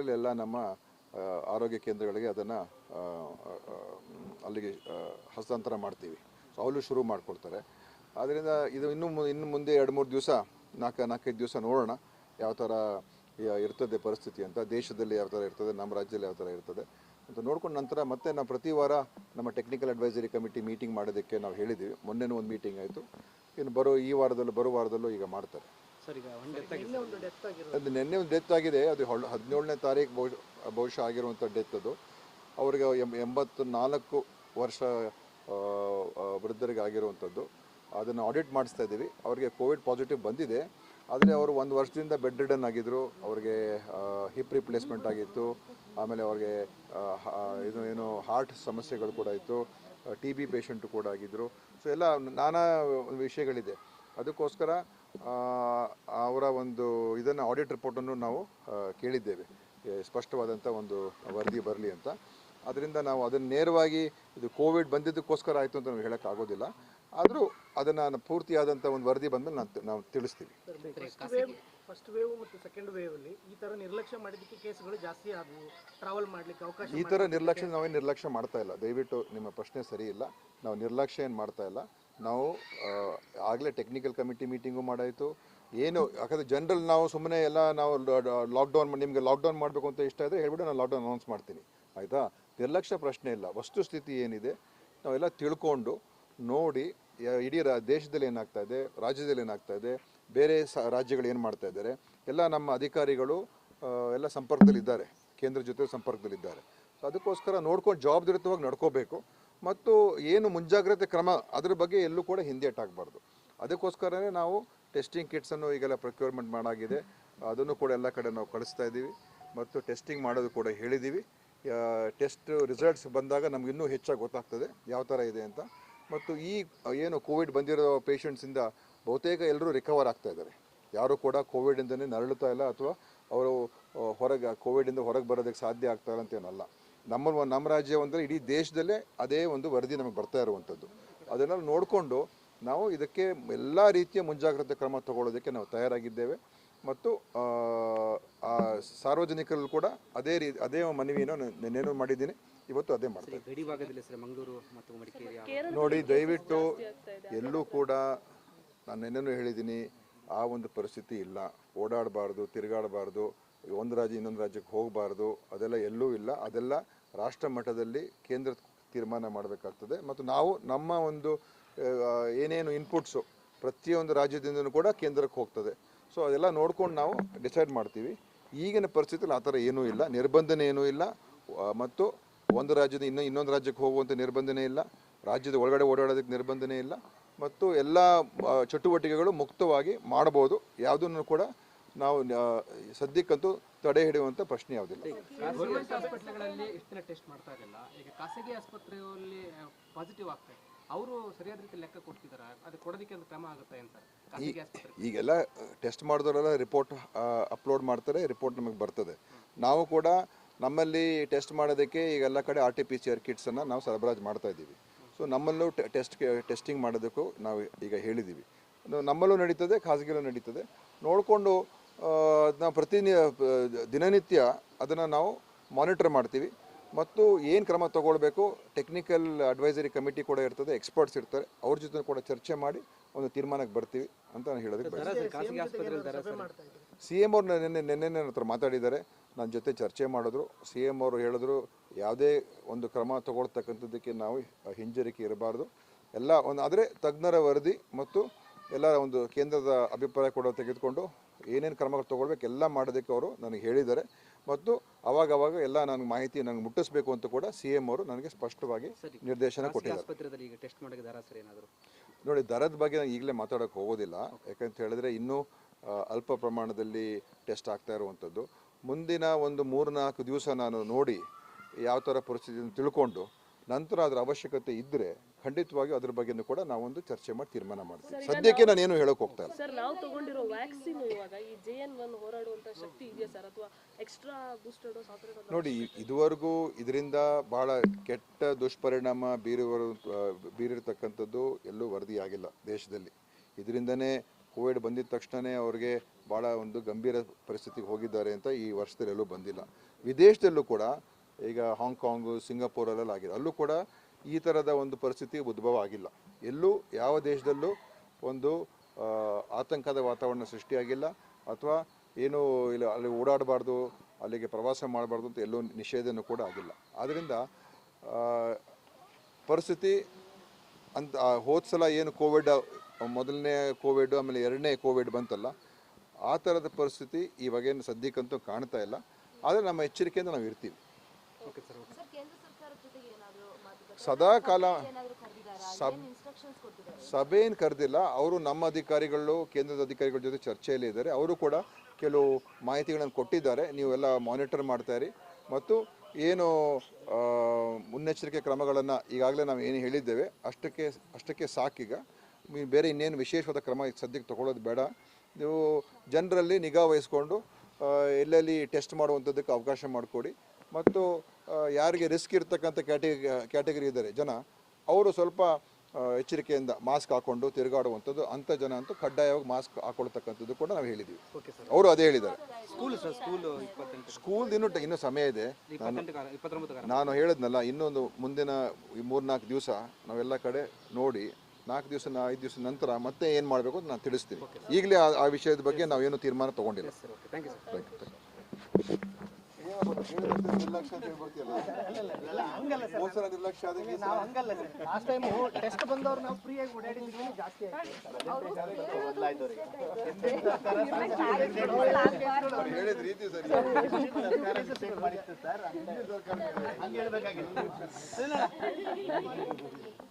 ಎಲ್ಲ ನಮ್ಮ ಆರೋಗ್ಯ ಕೇಂದ್ರಗಳಿಗೆ ಅದನ್ನು ಅಲ್ಲಿಗೆ ಹಸ್ತಾಂತರ ಮಾಡ್ತೀವಿ. ಸೊ ಅವಳು ಶುರು ಮಾಡಿಕೊಡ್ತಾರೆ. ಆದ್ದರಿಂದ ಇದು ಇನ್ನು ಇನ್ನು ಮುಂದೆ ಎರಡು ಮೂರು ದಿವಸ, ನಾಲ್ಕು, ನಾಲ್ಕೈದು ದಿವಸ ನೋಡೋಣ ಯಾವ ಥರ ಇರ್ತದೆ ಪರಿಸ್ಥಿತಿ ಅಂತ. ದೇಶದಲ್ಲಿ ಯಾವ ಥರ ಇರ್ತದೆ, ನಮ್ಮ ರಾಜ್ಯದಲ್ಲಿ ಯಾವ ಥರ ಇರ್ತದೆ ಅಂತ ನೋಡ್ಕೊಂಡು ನಂತರ ಮತ್ತೆ ನಾವು ಪ್ರತಿ ವಾರ ನಮ್ಮ ಟೆಕ್ನಿಕಲ್ ಅಡ್ವೈಸರಿ ಕಮಿಟಿ ಮೀಟಿಂಗ್ ಮಾಡೋದಕ್ಕೆ ನಾವು ಹೇಳಿದ್ದೀವಿ. ಮೊನ್ನೆನೂ ಒಂದು ಮೀಟಿಂಗ್ ಆಯಿತು. ಇನ್ನು ಬರೋ ಈ ವಾರದಲ್ಲೂ ಬರೋ ವಾರದಲ್ಲೂ ಈಗ ಮಾಡ್ತಾರೆ. ಸರ್ ಈಗ ಒಂದು ಡೆತ್ ಆಗಿದೆ ಅದು ನಿನ್ನೆ ಒಂದು ಡೆತ್ ಆಗಿದೆ. ಅದು ಹದಿನೇಳನೇ ತಾರೀಕು ಬಹುಶಃ ಬಹುಶಃ ಆಗಿರುವಂಥ ಡೆತ್ ಅದು. ಅವ್ರಿಗೆ ಎಂ ಎಂಬತ್ತು ನಾಲ್ಕು ವರ್ಷ ವೃದ್ಧರಿಗೆ ಆಗಿರುವಂಥದ್ದು. ಅದನ್ನು ಆಡಿಟ್ ಮಾಡಿಸ್ತಾ ಇದ್ದೀವಿ. ಅವರಿಗೆ ಕೋವಿಡ್ ಪಾಸಿಟಿವ್ ಬಂದಿದೆ. ಆದರೆ ಅವರು ಒಂದು ವರ್ಷದಿಂದ ಬೆಡ್ ರಿಡನ್ ಆಗಿದ್ದರು ಅವ್ರಿಗೆ ಹಿಪ್ ರಿಪ್ಲೇಸ್ಮೆಂಟ್ ಆಗಿತ್ತು. ಆಮೇಲೆ ಅವ್ರಿಗೆ ಇದು ಏನು ಹಾರ್ಟ್ ಸಮಸ್ಯೆಗಳು ಕೂಡ ಇತ್ತು. ಟಿ ಬಿ ಪೇಷಂಟು ಕೂಡ ಆಗಿದ್ದರು ಸೊ ಎಲ್ಲ ನಾನಾ ವಿಷಯಗಳಿದೆ. ಅದಕ್ಕೋಸ್ಕರ ಆ, ಅವರ ಒಂದು ಇದನ್ನು ಆಡಿಟ್ ರಿಪೋರ್ಟನ್ನು ನಾವು ಆ, ಕೇಳಿದ್ದೇವೆ. ಸ್ಪಷ್ಟವಾದಂಥ ಒಂದು ವರದಿ ಬರಲಿ ಅಂತ. ಅದರಿಂದ ನಾವು ಅದನ್ನು ನೇರವಾಗಿ ಇದು ಕೋವಿಡ್ ಬಂದಿದ್ದಕ್ಕೋಸ್ಕರ ಆಯಿತು ಅಂತ ನಾವು ಹೇಳೋಕ್ಕಾಗೋದಿಲ್ಲ ಆದರೂ ಅದನ್ನು ಪೂರ್ತಿಯಾದಂಥ ಒಂದು ವರದಿ ಬಂದಮೇಲೆ ನಾನು ನಾವು ತಿಳಿಸ್ತೀವಿ. ಫಸ್ಟ್ ವೇವ್ ಮತ್ತು ಸೆಕೆಂಡ್ ವೇವ್ ಅಲ್ಲಿ ಈ ತರ ನಿರ್ಲಕ್ಷ್ಯ ಮಾಡಿದ್ದಕ್ಕೆ ಕೇಸ್ಗಳು ಜಾಸ್ತಿ ಆದವು. ಟ್ರಾವೆಲ್ ಮಾಡಲಿಕ್ಕೆ ಅವಕಾಶ ಈ ಥರ ನಿರ್ಲಕ್ಷ್ಯ ನಾವೇನು ನಿರ್ಲಕ್ಷ್ಯ ಮಾಡ್ತಾ ಇಲ್ಲ. ದಯವಿಟ್ಟು ನಿಮ್ಮ ಪ್ರಶ್ನೆ ಸರಿ ಇಲ್ಲ. ನಾವು ನಿರ್ಲಕ್ಷ್ಯ ಏನು ಮಾಡ್ತಾ ಇಲ್ಲ. ನಾವು ಆಗಲೇ ಟೆಕ್ನಿಕಲ್ ಕಮಿಟಿ ಮೀಟಿಂಗು ಮಾಡಾಯಿತು. ಏನು, ಯಾಕಂದರೆ ಜನರಲ್ ನಾವು ಸುಮ್ಮನೆ ಎಲ್ಲ ನಾವು ಲಾಕ್ಡೌನ್ ನಿಮಗೆ ಲಾಕ್ಡೌನ್ ಮಾಡಬೇಕು ಅಂತ ಇಷ್ಟ ಇದ್ದರೆ ಹೇಳ್ಬಿಟ್ಟು ನಾನು ಲಾಕ್ಡೌನ್ ಅನೌನ್ಸ್ ಮಾಡ್ತೀನಿ. ಆಯಿತಾ? ನಿರ್ಲಕ್ಷ್ಯ ಪ್ರಶ್ನೆ ಇಲ್ಲ. ವಸ್ತುಸ್ಥಿತಿ ಏನಿದೆ, ನಾವೆಲ್ಲ ತಿಳ್ಕೊಂಡು ನೋಡಿ ಇಡೀ ರಾ, ದೇಶದಲ್ಲಿ ಏನಾಗ್ತಾ ಇದೆ, ರಾಜ್ಯದಲ್ಲಿ ಏನಾಗ್ತಾ ಇದೆ, ಬೇರೆ ಸ, ರಾಜ್ಯಗಳು ಏನು ಮಾಡ್ತಾ ಇದ್ದಾರೆ, ಎಲ್ಲ ನಮ್ಮ ಅಧಿಕಾರಿಗಳು ಎಲ್ಲ ಸಂಪರ್ಕದಲ್ಲಿದ್ದಾರೆ. ಕೇಂದ್ರ ಜೊತೆ ಸಂಪರ್ಕದಲ್ಲಿದ್ದಾರೆ. ಸೊ ಅದಕ್ಕೋಸ್ಕರ ನೋಡ್ಕೊಂಡು ಜವಾಬ್ದಾರಿತವಾಗಿ ನಡ್ಕೋಬೇಕು. ಮತ್ತು ಏನು ಮುಂಜಾಗ್ರತೆ ಕ್ರಮ ಅದ್ರ ಬಗ್ಗೆ ಎಲ್ಲೂ ಕೂಡ ಹಿಂದೇಟಾಗಬಾರ್ದು ಅದಕ್ಕೋಸ್ಕರನೇ ನಾವು ಟೆಸ್ಟಿಂಗ್ ಕಿಟ್ಸನ್ನು ಈಗೆಲ್ಲ ಪ್ರೊಕ್ಯೂರ್ಮೆಂಟ್ ಮಾಡಾಗಿದೆ. ಅದನ್ನು ಕೂಡ ಎಲ್ಲ ಕಡೆ ನಾವು ಕಳಿಸ್ತಾ ಇದ್ದೀವಿ. ಮತ್ತು ಟೆಸ್ಟಿಂಗ್ ಮಾಡೋದು ಕೂಡ ಹೇಳಿದ್ದೀವಿ. ಟೆಸ್ಟ್ ರಿಸಲ್ಟ್ಸ್ ಬಂದಾಗ ನಮ್ಗೆ ಇನ್ನೂ ಹೆಚ್ಚಾಗಿ ಗೊತ್ತಾಗ್ತದೆ ಯಾವ ಥರ ಇದೆ ಅಂತ. ಮತ್ತು ಈ, ಏನು ಕೋವಿಡ್ ಬಂದಿರೋ ಪೇಷಂಟ್ಸಿಂದ ಬಹುತೇಕ ಎಲ್ಲರೂ ರಿಕವರ್ ಆಗ್ತಾ ಇದ್ದಾರೆ. ಯಾರೂ ಕೂಡ ಕೋವಿಡಿಂದನೇ ನರಳುತ್ತಾ ಇಲ್ಲ ಅಥವಾ ಅವರು ಹೊರಗೆ ಕೋವಿಡಿಂದ ಹೊರಗೆ ಬರೋದಕ್ಕೆ ಸಾಧ್ಯ ಆಗ್ತಾ ಇಲ್ಲ ಅಂತ ಏನಲ್ಲ ನಮ್ಮ ನಮ್ಮ ರಾಜ್ಯ ಅಂದರೆ ಇಡೀ ದೇಶದಲ್ಲೇ ಅದೇ ಒಂದು ವರದಿ ನಮಗೆ ಬರ್ತಾ ಇರುವಂಥದ್ದು. ಅದನ್ನ ನೋಡಿಕೊಂಡು ನಾವು ಇದಕ್ಕೆ ಎಲ್ಲ ರೀತಿಯ ಮುಂಜಾಗ್ರತೆ ಕ್ರಮ ತಗೊಳ್ಳೋದಕ್ಕೆ ನಾವು ತಯಾರಾಗಿದ್ದೇವೆ. ಮತ್ತು ಸಾರ್ವಜನಿಕರಲ್ಲೂ ಕೂಡ ಅದೇ ರೀತಿ ಅದೇ ಮನವಿಯನ್ನು ನಾನು ನಿನ್ನೆನೂ ಮಾಡಿದ್ದೀನಿ. ಇವತ್ತು ಅದೇ ಮಾಡ್ತೀನಿ ಗಡಿ ಭಾಗದಲ್ಲಿ ಸರ್ ಮಂಗಳೂರು ಮತ್ತು ಮಡಿಕೇರಿ ಆ- ನೋಡಿ ದಯವಿಟ್ಟು ಎಲ್ಲೂ ಕೂಡ ನಾನು ನಿನ್ನೆನೂ ಹೇಳಿದ್ದೀನಿ ಆ ಒಂದು ಪರಿಸ್ಥಿತಿ ಇಲ್ಲ. ಓಡಾಡಬಾರ್ದು ತಿರುಗಾಡಬಾರ್ದು. ಒಂದು ರಾಜ್ಯ ಇನ್ನೊಂದು ರಾಜ್ಯಕ್ಕೆ ಹೋಗಬಾರ್ದು, ಅದೆಲ್ಲ ಎಲ್ಲೂ ಇಲ್ಲ. ಅದೆಲ್ಲ ರಾಷ್ಟ್ರ ಮಟ್ಟದಲ್ಲಿ ಕೇಂದ್ರ ತೀರ್ಮಾನ ಮಾಡಬೇಕಾಗ್ತದೆ. ಮತ್ತು ನಾವು ನಮ್ಮ ಒಂದು ಏನೇನು ಇನ್ಪುಟ್ಸು ಪ್ರತಿಯೊಂದು ರಾಜ್ಯದಿಂದನೂ ಕೂಡ ಕೇಂದ್ರಕ್ಕೆ ಹೋಗ್ತದೆ. ಸೊ ಅದೆಲ್ಲ ನೋಡ್ಕೊಂಡು ನಾವು ಡಿಸೈಡ್ ಮಾಡ್ತೀವಿ. ಈಗಿನ ಪರಿಸ್ಥಿತಿಯಲ್ಲಿ ಆ ಥರ ಏನೂ ಇಲ್ಲ. ನಿರ್ಬಂಧನೆ ಏನೂ ಇಲ್ಲ. ಮತ್ತು ಒಂದು ರಾಜ್ಯದ ಇನ್ನೂ, ಇನ್ನೊಂದು ರಾಜ್ಯಕ್ಕೆ ಹೋಗುವಂಥ ನಿರ್ಬಂಧನೆ ಇಲ್ಲ. ರಾಜ್ಯದ ಒಳಗಡೆ ಓಡಾಡೋದಕ್ಕೆ ನಿರ್ಬಂಧನೆ ಇಲ್ಲ. ಮತ್ತು ಎಲ್ಲ ಚಟುವಟಿಕೆಗಳು ಮುಕ್ತವಾಗಿ ಮಾಡ್ಬೋದು. ಯಾವುದನ್ನು ಕೂಡ ನಾವು ಸದ್ಯಕ್ಕಂತೂ ತಡೆ ಹಿಡಿಯುವಂಥ ಪ್ರಶ್ನೆ ಯಾವುದಿಲ್ಲ. ಎಷ್ಟು ದಿನ ಟೆಸ್ಟ್ ಮಾಡ್ತಾ ಇರಲಿಲ್ಲ. ಈಗ ಖಾಸಗಿ ಆಸ್ಪತ್ರೆಯಲ್ಲಿ ಪಾಸಿಟಿವ್ ಆಗ್ತದೆ ಅವರು ಸರಿಯಾದ ರೀತಿ ಲೆಕ್ಕ ಕೊಡ್ತಿದಾರ ಅದು ಕೊಡೋದಕ್ಕೆ ಒಂದು ಕ್ರಮ ಆಗುತ್ತೆ ಅಂತ ಖಾಸಗಿ ಆಸ್ಪತ್ರೆ ಈಗೆಲ್ಲ ಟೆಸ್ಟ್ ಮಾಡಿದವರೆಲ್ಲ ರಿಪೋರ್ಟ್ ಅಪ್ಲೋಡ್ ಮಾಡ್ತಾರೆ ರಿಪೋರ್ಟ್ ನಮಗೆ ಬರ್ತದೆ. ನಾವು ಕೂಡ ನಮ್ಮಲ್ಲಿ ಟೆಸ್ಟ್ ಮಾಡೋದಕ್ಕೆ ಈಗ ಎಲ್ಲ ಕಡೆ R T P C R ಕಿಟ್ಸನ್ನು ನಾವು ಸರಬರಾಜು ಮಾಡ್ತಾ ಇದ್ದೀವಿ. ಸೊ ನಮ್ಮಲ್ಲೂ ಟೆಸ್ಟ್ ಟೆಸ್ಟಿಂಗ್ ಮಾಡೋದಕ್ಕೂ ನಾವು ಈಗ ಹೇಳಿದ್ದೀವಿ. ನಮ್ಮಲ್ಲೂ ನಡೀತದೆ ಖಾಸಗಿಯಲ್ಲೂ ನಡೀತದೆ. ನೋಡಿಕೊಂಡು ನಾವು ಪ್ರತಿ ದಿನನಿತ್ಯ ಅದನ್ನು ನಾವು ಮಾನಿಟರ್ ಮಾಡ್ತೀವಿ. ಮತ್ತು ಏನು ಕ್ರಮ ತಗೊಳ್ಬೇಕು? ಟೆಕ್ನಿಕಲ್ ಅಡ್ವೈಸರಿ ಕಮಿಟಿ ಕೂಡ ಇರ್ತದೆ ಎಕ್ಸ್ಪರ್ಟ್ಸ್ ಇರ್ತಾರೆ. ಅವ್ರ ಜೊತೆ ಕೂಡ ಚರ್ಚೆ ಮಾಡಿ ಒಂದು ತೀರ್ಮಾನಕ್ಕೆ ಬರ್ತೀವಿ ಅಂತ ನಾನು ಹೇಳೋದಕ್ಕೆ ಸಿ ಎಂ ಅವ್ರು ನಿನ್ನೆ ನಿನ್ನೆ ನನ್ನ ಹತ್ರ ಮಾತಾಡಿದ್ದಾರೆ. ನನ್ನ ಜೊತೆ ಚರ್ಚೆ ಮಾಡಿದ್ರು. ಸಿ ಎಂ ಅವರು ಹೇಳಿದ್ರು ಯಾವುದೇ ಒಂದು ಕ್ರಮ ತಗೊಳ್ತಕ್ಕಂಥದ್ದಕ್ಕೆ ನಾವು ಹಿಂಜರಿಕೆ ಇರಬಾರ್ದು. ಎಲ್ಲ ಒಂದು ಆದರೆ ತಜ್ಞರ ವರದಿ ಮತ್ತು ಎಲ್ಲ ಒಂದು ಕೇಂದ್ರದ ಅಭಿಪ್ರಾಯ ಕೂಡ ತೆಗೆದುಕೊಂಡು ಏನೇನು ಕ್ರಮಗಳು ತೊಗೊಳ್ಬೇಕು ಎಲ್ಲ ಮಾಡೋದಕ್ಕೆ ಅವರು ನನಗೆ ಹೇಳಿದ್ದಾರೆ. ಮತ್ತು ಅವಾಗವಾಗ ಅವಾಗ ಎಲ್ಲ ನನಗೆ ಮಾಹಿತಿ ನನಗೆ ಮುಟ್ಟಿಸ್ಬೇಕು ಅಂತ ಕೂಡ ಸಿ ಎಂ ಅವರು ನನಗೆ ಸ್ಪಷ್ಟವಾಗಿ ನಿರ್ದೇಶನ ಕೊಟ್ಟಿದ್ದಾರೆ. ಆಸ್ಪತ್ರೆಯಲ್ಲಿ ಈಗ ಟೆಸ್ಟ್ ಮಾಡೋಕೆ ದರ ಸರ್ ಏನಾದರೂ? ನೋಡಿ ದರದ ಬಗ್ಗೆ ನಾನು ಈಗಲೇ ಮಾತಾಡೋಕೆ ಹೋಗೋದಿಲ್ಲ. ಯಾಕಂತ ಹೇಳಿದ್ರೆ ಇನ್ನೂ ಅಲ್ಪ ಪ್ರಮಾಣದಲ್ಲಿ ಟೆಸ್ಟ್ ಆಗ್ತಾ ಇರುವಂಥದ್ದು. ಮುಂದಿನ ಒಂದು ಮೂರು ನಾಲ್ಕು ದಿವಸ ನಾನು ನೋಡಿ ಯಾವ ಥರ ಪರಿಸ್ಥಿತಿಯನ್ನು ತಿಳ್ಕೊಂಡು ನಂತರ ಅದರ ಅವಶ್ಯಕತೆ ಇದ್ದರೆ ಖಂಡಿತವಾಗಿ ಅದ್ರ ಬಗ್ಗೆನೂ ಕೂಡ ನಾವೊಂದು ಚರ್ಚೆ ಮಾಡಿ ತೀರ್ಮಾನ ಮಾಡ್ತೀವಿ. ಸದ್ಯಕ್ಕೆ ನಾನು ಏನು ಹೇಳೋಕೆ ಹೋಗ್ತಾ ಇಲ್ಲ. ಸರ್ ನಾವು ತಗೊಂಡಿರೋ ವ್ಯಾಕ್ಸಿನ್ ಇವಾಗ ಈ ಜೆ ಎನ್ ಒನ್ ಶಕ್ತಿ ಇದೆಯಾ ಸರ್? ಅಥವಾ ಎಕ್ಸ್ಟ್ರಾ ಬೂಸ್ಟರ್ ಡೋಸ್ ನೋಡಿ ಇದುವರೆಗೂ ಇದರಿಂದ ಬಹಳ ಕೆಟ್ಟ ದುಷ್ಪರಿಣಾಮ ಬೀರುವ ಬೀರಿರ್ತಕ್ಕಂಥದ್ದು ಎಲ್ಲೂ ವರದಿಯಾಗಿಲ್ಲ ದೇಶದಲ್ಲಿ. ಇದರಿಂದನೇ ಕೋವಿಡ್ ಬಂದಿದ ತಕ್ಷಣವೇ ಅವ್ರಿಗೆ ಭಾಳ ಒಂದು ಗಂಭೀರ ಪರಿಸ್ಥಿತಿಗೆ ಹೋಗಿದ್ದಾರೆ ಅಂತ ಈ ವರ್ಷದಲ್ಲಿ ಎಲ್ಲೂ ಬಂದಿಲ್ಲ. ವಿದೇಶದಲ್ಲೂ ಕೂಡ ಈಗ ಹಾಂಗ್ಕಾಂಗು ಸಿಂಗಾಪುರಲ್ಲೆಲ್ಲ ಆಗಿದೆ. ಅಲ್ಲೂ ಕೂಡ ಈ ಥರದ ಒಂದು ಪರಿಸ್ಥಿತಿ ಉದ್ಭವ ಆಗಿಲ್ಲ ಎಲ್ಲೂ ಯಾವ ದೇಶದಲ್ಲೂ ಒಂದು ಆತಂಕದ ವಾತಾವರಣ ಸೃಷ್ಟಿಯಾಗಿಲ್ಲ. ಅಥವಾ ಏನು ಇಲ್ಲ, ಅಲ್ಲಿ ಓಡಾಡಬಾರ್ದು, ಅಲ್ಲಿಗೆ ಪ್ರವಾಸ ಮಾಡಬಾರ್ದು ಅಂತ ಎಲ್ಲೂ ನಿಷೇಧನೂ ಕೂಡ ಆಗಿಲ್ಲ. ಆದ್ದರಿಂದ ಪರಿಸ್ಥಿತಿ ಅಂತ ಹೋದ ಸಲ ಏನು ಕೋವಿಡ್, ಮೊದಲನೇ ಕೋವಿಡ್, ಆಮೇಲೆ ಎರಡನೇ ಕೋವಿಡ್ ಬಂತಲ್ಲ, ಆ ಥರದ ಪರಿಸ್ಥಿತಿ ಇವಾಗೇನು ಸದ್ಯಕ್ಕಂತೂ ಕಾಣ್ತಾ ಇಲ್ಲ. ಆದರೆ ನಮ್ಮ ಎಚ್ಚರಿಕೆಯಿಂದ ನಾವು ಇರ್ತೀವಿ ಸದಾ ಕಾಲ ಸಭೆ ಏನು ಕರೆದಿಲ್ಲ. ಅವರು ನಮ್ಮ ಅಧಿಕಾರಿಗಳು ಕೇಂದ್ರದ ಅಧಿಕಾರಿಗಳ ಜೊತೆ ಚರ್ಚೆಯಲ್ಲಿ ಇದ್ದಾರೆ. ಅವರು ಕೂಡ ಕೆಲವು ಮಾಹಿತಿಗಳನ್ನು ಕೊಟ್ಟಿದ್ದಾರೆ. ನೀವೆಲ್ಲ ಮಾನಿಟರ್ ಮಾಡ್ತಾ ಇರಿ. ಮತ್ತು ಏನು ಮುನ್ನೆಚ್ಚರಿಕೆ ಕ್ರಮಗಳನ್ನು ಈಗಾಗಲೇ ನಾವು ಏನು ಹೇಳಿದ್ದೇವೆ ಅಷ್ಟಕ್ಕೆ ಅಷ್ಟಕ್ಕೆ ಸಾಕೀಗ. ಬೇರೆ ಇನ್ನೇನು ವಿಶೇಷವಾದ ಕ್ರಮ ಸದ್ಯಕ್ಕೆ ತಗೊಳ್ಳೋದು ಬೇಡ. ನೀವು ಜನರಲ್ಲಿ ನಿಗಾ ವಹಿಸ್ಕೊಂಡು ಎಲ್ಲೆಲ್ಲಿ ಟೆಸ್ಟ್ ಮಾಡುವಂಥದ್ದಕ್ಕೆ ಅವಕಾಶ ಮಾಡಿಕೊಡಿ. ಮತ್ತು ಯಾರಿಗೆ ರಿಸ್ಕ್ ಇರ್ತಕ್ಕಂಥ ಕ್ಯಾಟಿಗ ಕ್ಯಾಟಗರಿ ಇದ್ದಾರೆ ಜನ ಅವರು ಸ್ವಲ್ಪ ಎಚ್ಚರಿಕೆಯಿಂದ ಮಾಸ್ಕ್ ಹಾಕೊಂಡು ತಿರುಗಾಡುವಂಥದ್ದು ಅಂಥ ಜನ ಅಂತೂ ಕಡ್ಡಾಯವಾಗಿ ಮಾಸ್ಕ್ ಹಾಕೊಳ್ತಕ್ಕಂಥದ್ದು ಕೂಡ ನಾವು ಹೇಳಿದ್ದೀವಿ. ಅವರು ಅದೇ ಹೇಳಿದ್ದಾರೆ. ಸ್ಕೂಲ್ ಇನ್ನೂ ಇನ್ನೂ ಸಮಯ ಇದೆ. ನಾನು ಹೇಳಿದ್ನಲ್ಲ ಇನ್ನೊಂದು ಮುಂದಿನ ಈ ಮೂರ್ನಾಲ್ಕು ದಿವಸ ನಾವೆಲ್ಲ ಕಡೆ ನೋಡಿ ನಾಲ್ಕು ದಿವಸ ಐದು ದಿವಸ ನಂತರ ಮತ್ತೆ ಏನು ಮಾಡಬೇಕು ಅಂತ ನಾನು ತಿಳಿಸ್ತೀನಿ. ಈಗಲೇ ಆ- ವಿಷಯದ ಬಗ್ಗೆ ನಾವೇನು ತೀರ್ಮಾನ ತಗೊಂಡಿಲ್ಲ. Thank you last time test ಬಂದವ್ರು ನಾವು ಫ್ರೀಯಾಗಿ ಓಡಾಡಿದ್ವಿ ಜಾಸ್ತಿ ಆಯ್ತು ಸರಿ